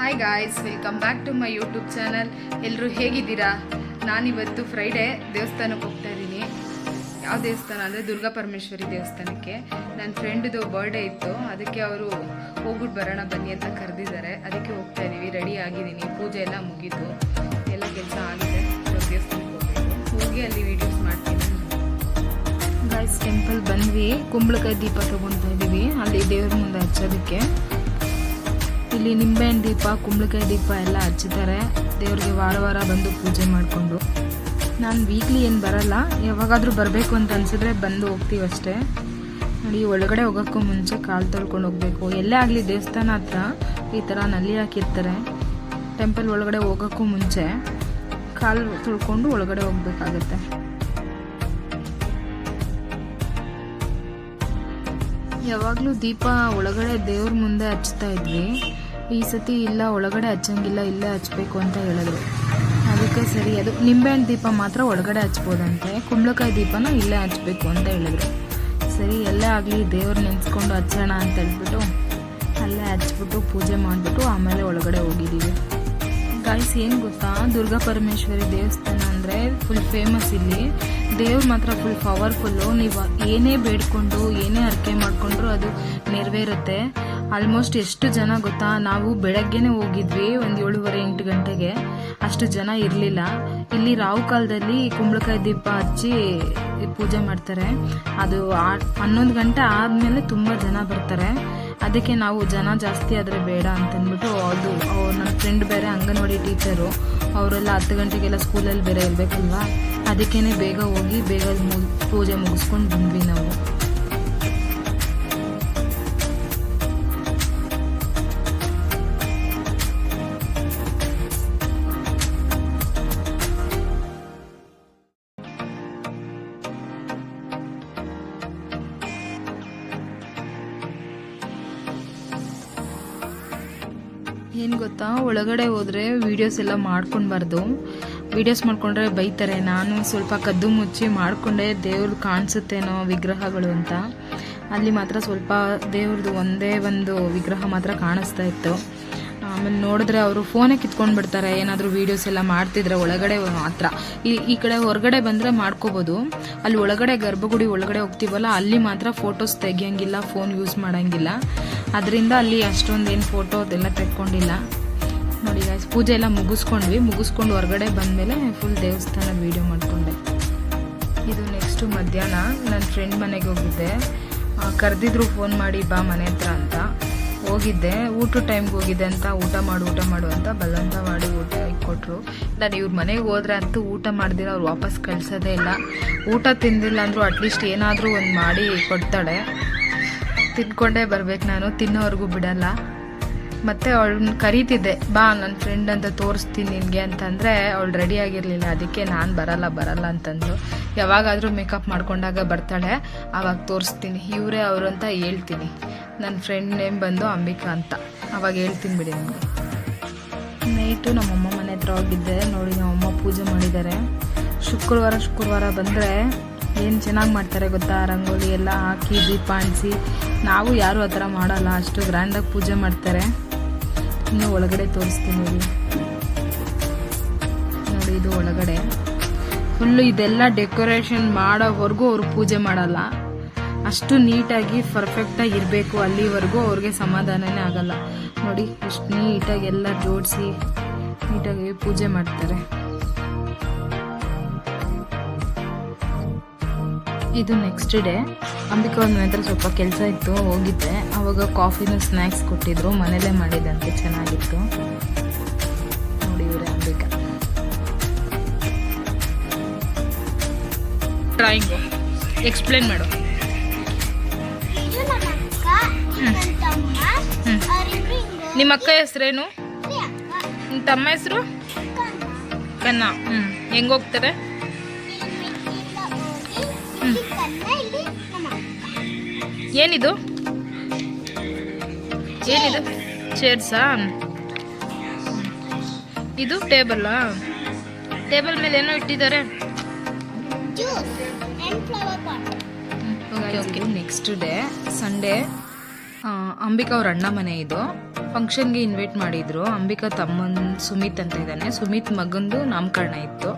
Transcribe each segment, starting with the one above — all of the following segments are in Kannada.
Hi guys welcome back to my YouTube channel ಎಲ್ಲರೂ ಹೇಗಿದ್ದೀರಾ? ನಾನಿವತ್ತು ಫ್ರೈಡೇ ದೇವಸ್ಥಾನಕ್ಕೆ ಹೋಗ್ತಾ ಇದ್ದೀನಿ. ಯಾವ ದೇವಸ್ಥಾನ ಅಂದರೆ ದುರ್ಗಾ ಪರಮೇಶ್ವರಿ ದೇವಸ್ಥಾನಕ್ಕೆ. ನನ್ನ ಫ್ರೆಂಡ್ದು ಬರ್ಡೇ ಇತ್ತು. ಅದಕ್ಕೆ ಅವರು ಹೋಗ್ಬಿಟ್ಟು ಬರೋಣ ಬನ್ನಿ ಅಂತ ಕರೆದಿದ್ದಾರೆ. ಅದಕ್ಕೆ ಹೋಗ್ತಾ ಇದ್ದೀವಿ ರೆಡಿ ಆಗಿದ್ದೀನಿ. ಪೂಜೆ ಎಲ್ಲ ಮುಗೀತು. ಎಲ್ಲ ಕೆಲಸ ಆಗಿದೆ. ದೇವಸ್ಥಾನಕ್ಕೆ ಹೋಗ್ಬೇಕು. ಹೋಗಿ ಅಲ್ಲಿ ವೀಡಿಯೋಸ್ ಮಾಡ್ತೀನಿ. ಗಾಯ್ಸ್ ಟೆಂಪಲ್ ಬಂದ್ವಿ. ಕುಂಬಳಕಾಯಿ ದೀಪ ತೊಗೊಳ್ತಾ ಇದ್ದೀವಿ ಅಲ್ಲಿ ದೇವ್ರ ಮುಂದೆ ಹಚ್ಚೋದಕ್ಕೆ. ಇಲ್ಲಿ ನಿಂಬೆಹಣ್ಣು ದೀಪ, ಕುಂಬಳಕಾಯಿ ದೀಪ ಎಲ್ಲ ಹಚ್ಚುತ್ತಾರೆ ದೇವ್ರಿಗೆ ವಾರ ವಾರ ಬಂದು ಪೂಜೆ ಮಾಡಿಕೊಂಡು. ನಾನು ವೀಕ್ಲಿ ಏನು ಬರಲ್ಲ. ಯಾವಾಗಾದರೂ ಬರಬೇಕು ಅಂತ ಅನಿಸಿದ್ರೆ ಬಂದು ಹೋಗ್ತೀವಿ ಅಷ್ಟೇ. ನೋಡಿ, ಒಳಗಡೆ ಹೋಗೋಕ್ಕೂ ಮುಂಚೆ ಕಾಲು ತೊಳ್ಕೊಂಡು ಹೋಗಬೇಕು. ಎಲ್ಲೇ ಆಗಲಿ ದೇವಸ್ಥಾನ ಹತ್ರ ಈ ಥರ ನಲ್ಲಿ ಹಾಕಿರ್ತಾರೆ. ಟೆಂಪಲ್ ಒಳಗಡೆ ಹೋಗೋಕ್ಕೂ ಮುಂಚೆ ಕಾಲು ತೊಳ್ಕೊಂಡು ಒಳಗಡೆ ಹೋಗ್ಬೇಕಾಗತ್ತೆ. ಯಾವಾಗಲೂ ದೀಪ ಒಳಗಡೆ ದೇವ್ರ ಮುಂದೆ ಹಚ್ತಾ ಇದ್ವಿ. ಈ ಸತಿ ಇಲ್ಲ, ಒಳಗಡೆ ಹಚ್ಚಂಗಿಲ್ಲ, ಇಲ್ಲೇ ಹಚ್ಬೇಕು ಅಂತ ಹೇಳಿದ್ರು. ಅದಕ್ಕೆ ಸರಿ, ಅದು ನಿಂಬೆಹಣ್ಣು ದೀಪ ಮಾತ್ರ ಒಳಗಡೆ ಹಚ್ಬೋದಂತೆ. ಕುಂಬಳಕಾಯಿ ದೀಪನ ಇಲ್ಲೇ ಹಚ್ಬೇಕು ಅಂತ ಹೇಳಿದ್ರು. ಸರಿ, ಎಲ್ಲೇ ಆಗಲಿ ದೇವ್ರ ನೆನೆಸ್ಕೊಂಡು ಹಚ್ಚೋಣ ಅಂತ ಹೇಳ್ಬಿಟ್ಟು ಅಲ್ಲೇ ಹಚ್ಬಿಟ್ಟು ಪೂಜೆ ಮಾಡಿಬಿಟ್ಟು ಆಮೇಲೆ ಒಳಗಡೆ ಹೋಗಿದ್ದೀವಿ. ಗಾಯ್ಸ್ ಏನು ಗೊತ್ತಾ? ದುರ್ಗಾ ಪರಮೇಶ್ವರಿ ದೇವಸ್ಥಾನ ಅಂದರೆ ಫುಲ್ ಫೇಮಸ್ ಇಲ್ಲಿ. ದೇವ್ರು ಮಾತ್ರ ಫುಲ್ ಪವರ್ಫುಲ್ಲು ನೀವು ಏನೇ ಬೇಡ್ಕೊಂಡು, ಏನೇ ಅರ್ಕೆ ಮಾಡಿಕೊಂಡ್ರು ಅದು ನೆರವೇರುತ್ತೆ. ಆಲ್ಮೋಸ್ಟ್ ಎಷ್ಟು ಜನ ಗೊತ್ತಾ, ನಾವು ಬೆಳಗ್ಗೆನೇ ಹೋಗಿದ್ವಿ ಒಂದು ಏಳುವರೆ, ಎಂಟು ಗಂಟೆಗೆ. ಅಷ್ಟು ಜನ ಇರಲಿಲ್ಲ. ಇಲ್ಲಿ ರಾವು ಕಾಲದಲ್ಲಿ ಕುಂಬಳಕಾಯಿ ದೀಪ ಹಚ್ಚಿ ಪೂಜೆ ಮಾಡ್ತಾರೆ. ಅದು ಹನ್ನೊಂದು ಗಂಟೆ ಆದಮೇಲೆ ತುಂಬ ಜನ ಬರ್ತಾರೆ. ಅದಕ್ಕೆ ನಾವು ಜನ ಜಾಸ್ತಿ ಆದರೆ ಬೇಡ ಅಂತಂದ್ಬಿಟ್ಟು ಅದು ನನ್ನ ಫ್ರೆಂಡ್ ಬೇರೆ ಅಂಗನವಾಡಿ ಟೀಚರು ಅವರೆಲ್ಲ ಹತ್ತು ಗಂಟೆಗೆಲ್ಲ ಸ್ಕೂಲಲ್ಲಿ ಬೇರೆ ಇರಬೇಕಲ್ವಾ? ಅದಕ್ಕೇ ಬೇಗ ಹೋಗಿ, ಬೇಗ ಪೂಜೆ ಮುಗಿಸ್ಕೊಂಡು ಬಂದ್ವಿ ನಾವು. ಏನು ಗೊತ್ತಾ? ಒಳಗಡೆ ಹೋದರೆ ವೀಡಿಯೋಸ್ ಎಲ್ಲ ಮಾಡ್ಕೊಳ್ಬಾರ್ದು ವೀಡಿಯೋಸ್ ಮಾಡಿಕೊಂಡ್ರೆ ಬೈತಾರೆ. ನಾನು ಸ್ವಲ್ಪ ಕದ್ದು ಮುಚ್ಚಿ ಮಾಡಿಕೊಂಡೆ ದೇವ್ರು ಕಾಣಿಸುತ್ತೇನೋ ವಿಗ್ರಹಗಳು ಅಂತ. ಅಲ್ಲಿ ಮಾತ್ರ ಸ್ವಲ್ಪ ದೇವ್ರದ್ದು ಒಂದೇ ಒಂದು ವಿಗ್ರಹ ಮಾತ್ರ ಕಾಣಿಸ್ತಾ ಇತ್ತು. ಆಮೇಲೆ ನೋಡಿದ್ರೆ ಅವರು ಫೋನೇ ಕಿತ್ಕೊಂಡು ಬಿಡ್ತಾರೆ ಏನಾದರೂ ವೀಡಿಯೋಸ್ ಎಲ್ಲ ಮಾಡ್ತಿದ್ರೆ ಒಳಗಡೆ ಮಾತ್ರ. ಈ ಈ ಕಡೆ ಹೊರಗಡೆ ಬಂದರೆ ಮಾಡ್ಕೋಬೋದು. ಅಲ್ಲಿ ಒಳಗಡೆ ಗರ್ಭಗುಡಿ ಒಳಗಡೆ ಹೋಗ್ತೀವಲ್ಲ, ಅಲ್ಲಿ ಮಾತ್ರ ಫೋಟೋಸ್ ತೆಗಿಯಂಗಿಲ್ಲ ಫೋನ್ ಯೂಸ್ ಮಾಡೋಂಗಿಲ್ಲ. ಅದರಿಂದ ಅಲ್ಲಿ ಅಷ್ಟೊಂದು ಏನು ಫೋಟೋ ಅದೆಲ್ಲ ತೆಕ್ಕೊಂಡಿಲ್ಲ. ನೋಡಿ ಗಾಯ್ಸ್ ಪೂಜೆ ಎಲ್ಲ ಮುಗಿಸ್ಕೊಂಡ್ವಿ. ಮುಗಿಸ್ಕೊಂಡು ಹೊರಗಡೆ ಬಂದಮೇಲೆ ಫುಲ್ ದೇವಸ್ಥಾನ ವೀಡಿಯೋ ಮಾಡಿಕೊಂಡೆ. ಇದು ನೆಕ್ಸ್ಟು ಮಧ್ಯಾಹ್ನ ನನ್ನ ಫ್ರೆಂಡ್ ಮನೆಗೆ ಹೋಗಿದ್ದೆ. ಕರೆದಿದ್ರು ಫೋನ್ ಮಾಡಿ, ಬಾ ಮನೆ ಹತ್ರ ಅಂತ. ಹೋಗಿದ್ದೆ. ಊಟ ಟೈಮ್ಗೆ ಹೋಗಿದ್ದೆ ಅಂತ, ಊಟ ಮಾಡು ಊಟ ಮಾಡು ಅಂತ ಬಲವಂತ ಮಾಡಿ ಊಟ ಕೊಟ್ಟರು ನಾನು ಇವ್ರ ಮನೆಗೆ ಹೋದ್ರೆ ಅಂತೂ ಊಟ ಮಾಡ್ದಿರ ಅವ್ರು ವಾಪಸ್ ಕಳಿಸೋದೇ ಇಲ್ಲ. ಊಟ ತಿಂದಿಲ್ಲ ಅಂದರೂ ಅಟ್ಲೀಸ್ಟ್ ಏನಾದರೂ ಒಂದು ಮಾಡಿ ಕೊಡ್ತಾಳೆ. ತಿನ್ಕೊಂಡೇ ಬರ್ಬೇಕು ನಾನು, ತಿನ್ನೋವರೆಗೂ ಬಿಡಲ್ಲ. ಮತ್ತೆ ಅವಳನ್ನ ಕರೀತಿದ್ದೆ, ಬಾ ನನ್ನ ಫ್ರೆಂಡ್ ಅಂತ ತೋರಿಸ್ತೀನಿ ನಿನಗೆ ಅಂತಂದರೆ ಅವಳು ರೆಡಿ ಆಗಿರಲಿಲ್ಲ. ಅದಕ್ಕೆ ನಾನು ಬರಲ್ಲ ಬರಲ್ಲ ಅಂತಂದು ಯಾವಾಗಾದರೂ ಮೇಕಪ್ ಮಾಡ್ಕೊಂಡಾಗ ಬರ್ತಾಳೆ ಆವಾಗ ತೋರಿಸ್ತೀನಿ. ಇವರೇ ಅವರು ಅಂತ ಹೇಳ್ತೀನಿ. ನನ್ನ ಫ್ರೆಂಡ್ ನೇಮ್ ಬಂದು ಅಂಬಿಕಾ ಅಂತ. ಅವಾಗ ಹೇಳ್ತೀನಿ ಬಿಡಿ ನಿಮಗೆ. ನೈಟು ನಮ್ಮಮ್ಮ ಮನೆ ಹತ್ರ ಹೋಗಿದ್ದೆ. ನೋಡಿ ನಮ್ಮಮ್ಮ ಪೂಜೆ ಮಾಡಿದ್ದಾರೆ. ಶುಕ್ರವಾರ ಶುಕ್ರವಾರ ಬಂದರೆ ಏನು ಚೆನ್ನಾಗಿ ಮಾಡ್ತಾರೆ ಗೊತ್ತಾ? ರಂಗೋಲಿ ಎಲ್ಲ ಹಾಕಿ, ದೀಪ ಅಂಟಿಸಿ ನಾವು ಯಾರೂ ಆ ಥರ ಮಾಡಲ್ಲ. ಅಷ್ಟು ಗ್ರ್ಯಾಂಡಾಗಿ ಪೂಜೆ ಮಾಡ್ತಾರೆ. ಇನ್ನು ಒಳಗಡೆ ತೋರಿಸ್ತೀನಿ ನೋಡಿ. ನೋಡಿ, ಇದು ಒಳಗಡೆ. ಫುಲ್ಲು ಇದೆಲ್ಲ ಡೆಕೋರೇಷನ್ ಮಾಡೋವರೆಗೂ ಅವ್ರು ಪೂಜೆ ಮಾಡಲ್ಲ. ಅಷ್ಟು ನೀಟಾಗಿ ಪರ್ಫೆಕ್ಟಾಗಿ ಇರಬೇಕು. ಅಲ್ಲಿವರೆಗೂ ಅವ್ರಿಗೆ ಸಮಾಧಾನನೇ ಆಗಲ್ಲ. ನೋಡಿ ಎಷ್ಟು ನೀಟಾಗಿ ಎಲ್ಲ ಜೋಡಿಸಿ ನೀಟಾಗಿ ಪೂಜೆ ಮಾಡ್ತಾರೆ. ಇದು ನೆಕ್ಸ್ಟ್ ಡೇ ಅಂಬಿಕಾ ಅವ್ರ ಮನೆ ಹತ್ರ ಸ್ವಲ್ಪ ಕೆಲಸ ಇತ್ತು ಹೋಗಿದ್ದೆ. ಅವಾಗ ಕಾಫಿನ ಸ್ನ್ಯಾಕ್ಸ್ ಕೊಟ್ಟಿದ್ರು ಮನೇಲೇ ಮಾಡಿದಂತೆ ಚೆನ್ನಾಗಿತ್ತು. ನೋಡಿ ಇವರೇ ಅಂಬಿಕಾ. ಡ್ರಾಯಿಂಗು ಎಕ್ಸ್ಪ್ಲೇನ್ ಮಾಡು. ನಿಮ್ಮ ಅಕ್ಕ ಹೆಸರೇನು? ನಿಮ್ಮ ತಮ್ಮ ಹೆಸರು? ಕನ್ನ. ಹ್ಞೂ ಹೆಂಗೆ ಹೋಗ್ತಾರೆ? ಏನಿದು? ಏನಿದು? ಚೇರ್ಸಾ ಇದು ಟೇಬಲ್ಲಾ ಟೇಬಲ್ ಮೇಲೆ ಏನೋ ಇಟ್ಟಿದ್ದಾರೆ. Okay next day Sunday Ambika ಅವ್ರ ಅಣ್ಣ ಮನೆ ಇದು. ಫಂಕ್ಷನ್ಗೆ ಇನ್ವೈಟ್ ಮಾಡಿದ್ರು. ಅಂಬಿಕಾ ತಮ್ಮನ್ ಸುಮಿತ್ ಅಂತ ಇದ್ದಾನೆ. ಸುಮಿತ್ ಮಗಂದು ನಾಮಕರಣ ಇತ್ತು.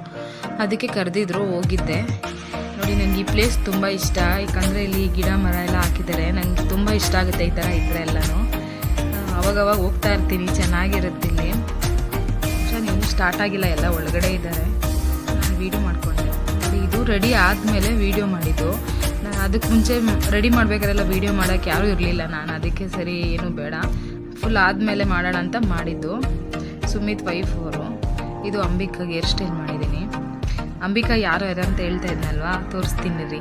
ಅದಕ್ಕೆ ಕರೆದಿದ್ರು ಹೋಗಿದ್ದೆ. ನೋಡಿ ನನಗೆ ಈ ಪ್ಲೇಸ್ ತುಂಬ ಇಷ್ಟ. ಯಾಕಂದರೆ ಇಲ್ಲಿ ಗಿಡ ಮರ ಎಲ್ಲ ಹಾಕಿದ್ದಾರೆ. ನನಗೆ ತುಂಬ ಇಷ್ಟ ಆಗುತ್ತೆ ಈ ಥರ ಇದ್ರೆ ಎಲ್ಲನೂ. ಅವಾಗವಾಗ ಹೋಗ್ತಾ ಇರ್ತೀನಿ. ಚೆನ್ನಾಗಿರುತ್ತೆ ಇಲ್ಲಿ. ಇನ್ನೂ ಸ್ಟಾರ್ಟ್ ಆಗಿಲ್ಲ. ಎಲ್ಲ ಒಳಗಡೆ ಇದ್ದಾರೆ. ನಾನು ವೀಡಿಯೋ ಮಾಡಿಕೊಂಡೆ. ಇದು ರೆಡಿ ಆದಮೇಲೆ ವೀಡಿಯೋ ಮಾಡಿದ್ದು. ನಾನು ಅದಕ್ಕೆ ಮುಂಚೆ ರೆಡಿ ಮಾಡಬೇಕಾದ್ರೆಲ್ಲ ವೀಡಿಯೋ ಮಾಡೋಕ್ಕೆ ಯಾರೂ ಇರಲಿಲ್ಲ ನಾನು. ಅದಕ್ಕೆ ಸರಿ, ಏನು ಬೇಡ. ಫುಲ್ ಆದಮೇಲೆ ಮಾಡೋಣ ಅಂತ ಮಾಡಿದ್ದು. ಸುಮಿತ್ ವೈಫ್ ಅವರು ಇದು ಅಂಬಿಕಾಗೆ ಹೇರ್ ಸ್ಟೈಲ್ ಮಾಡಿದ್ದೀನಿ ಅಂಬಿಕಾ ಯಾರು ಯಾರು ಅಂತ ಹೇಳ್ತಾ ಇದ್ನಲ್ವಾ? ತೋರಿಸ್ತೀನಿ ರೀ.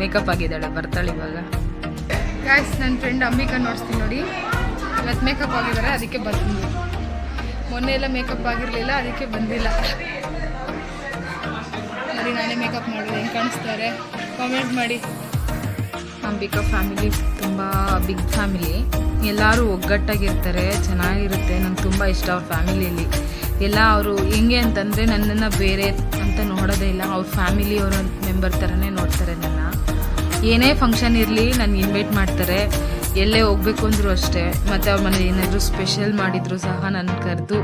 ಮೇಕಪ್ ಆಗಿದ್ದಾಳೆ, ಬರ್ತಾಳೆ ಇವಾಗ. ಗಾಯ್ಸ್ ನನ್ನ ಫ್ರೆಂಡ್ ಅಂಬಿಕಾ ನೋಡಿಸ್ತೀನಿ ನೋಡಿ. ಇವತ್ತು ಮೇಕಪ್ ಆಗಿದ್ದಾರೆ ಅದಕ್ಕೆ ಬರ್ತೀನಿ ಮೊನ್ನೆ ಎಲ್ಲ ಮೇಕಪ್ ಆಗಿರಲಿಲ್ಲ, ಅದಕ್ಕೆ ಬಂದಿಲ್ಲ. ನೋಡಿ ನಾನೇ ಮೇಕಪ್ ಮಾಡೋದು, ಹೆಂಗೆ ಕಾಣಿಸ್ತಾರೆ? ಕಾಮೆಂಟ್ ಮಾಡಿ. ಅಂಬಿಕಾ ಫ್ಯಾಮಿಲಿ ತುಂಬ ಬಿಗ್ ಫ್ಯಾಮಿಲಿ ಎಲ್ಲರೂ ಒಗ್ಗಟ್ಟಾಗಿರ್ತಾರೆ, ಚೆನ್ನಾಗಿರುತ್ತೆ. ನಂಗೆ ತುಂಬ ಇಷ್ಟ ಅವ್ರ ಫ್ಯಾಮಿಲಿಯಲ್ಲಿ ಎಲ್ಲ ಅವರು ಹೆಂಗೆ ಅಂತಂದರೆ ನನ್ನನ್ನು ಬೇರೆ ಅಂತ ನೋಡೋದೇ ಇಲ್ಲ. ಅವ್ರ ಫ್ಯಾಮಿಲಿ ಅವರ ಮೆಂಬರ್ ಥರನೇ ನೋಡ್ತಾರೆ ನನ್ನ. ಏನೇ ಫಂಕ್ಷನ್ ಇರಲಿ ನನಗೆ ಇನ್ವೈಟ್ ಮಾಡ್ತಾರೆ. ಎಲ್ಲೇ ಹೋಗ್ಬೇಕು ಅಂದರೂ ಅಷ್ಟೇ. ಮತ್ತು ಅವ್ರ ಮನೆ ಏನಾದರೂ ಸ್ಪೆಷಲ್ ಮಾಡಿದರೂ ಸಹ ನನ್ನ ಕರೆದು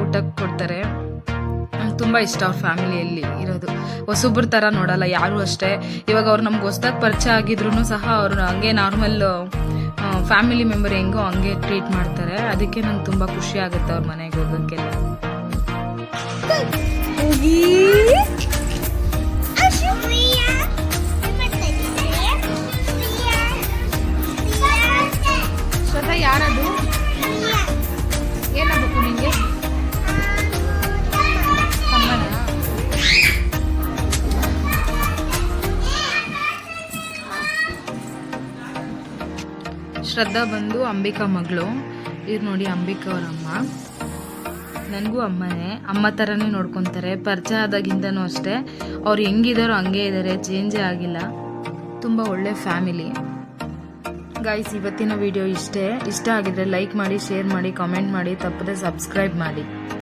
ಊಟಕ್ಕೆ ಕೊಡ್ತಾರೆ. ನಂಗೆ ತುಂಬ ಇಷ್ಟ ಅವ್ರ ಫ್ಯಾಮಿಲಿಯಲ್ಲಿ ಇರೋದು. ಹೊಸೊಬ್ಬರ ಥರ ನೋಡಲ್ಲ, ಯಾರು ಅಷ್ಟೇ. ಇವಾಗ ಅವ್ರು ನಮ್ಗೆ ಹೊಸ್ದಾಗಿ ಪರಿಚಯ ಆಗಿದ್ರು ಸಹ ಅವರು ಹಂಗೆ ನಾರ್ಮಲ್ ಫ್ಯಾಮಿಲಿ ಮೆಂಬರ್ ಹೆಂಗೋ ಹಂಗೆ ಟ್ರೀಟ್ ಮಾಡ್ತಾರೆ. ಅದಕ್ಕೆ ನಂಗೆ ತುಂಬ ಖುಷಿ ಆಗುತ್ತೆ ಅವ್ರ ಮನೆಗೆ ಹೋಗೋಕ್ಕೆಲ್ಲ ಸ್ವತಃ ಯಾರದು? ಏನಾಗಬೇಕು ನಿಮಗೆ ಶ್ರದ್ಧಾ ಬಂದು ಅಂಬಿಕಾ ಮಗಳು. ಇವ್ರು ನೋಡಿ ಅಂಬಿಕಾ ಅವ್ರ ಅಮ್ಮ. ನನಗೂ ಅಮ್ಮನೇ, ಅಮ್ಮ ಥರನೇ ನೋಡ್ಕೊತಾರೆ, ಪರಿಚಯ ಆದಾಗಿಂದನೂ ಅಷ್ಟೇ. ಅವ್ರು ಹೆಂಗಿದಾರೋ ಹಂಗೆ ಇದ್ದಾರೆ ಚೇಂಜೇ ಆಗಿಲ್ಲ. ತುಂಬ ಒಳ್ಳೆ ಫ್ಯಾಮಿಲಿ ಗಾಯ್ಸ್ ಇವತ್ತಿನ ವಿಡಿಯೋ ಇಷ್ಟೇ. ಇಷ್ಟ ಆಗಿದ್ರೆ ಲೈಕ್ ಮಾಡಿ ಶೇರ್ ಮಾಡಿ ಕಾಮೆಂಟ್ ಮಾಡಿ, ತಪ್ಪದೆ ಸಬ್ಸ್ಕ್ರೈಬ್ ಮಾಡಿ.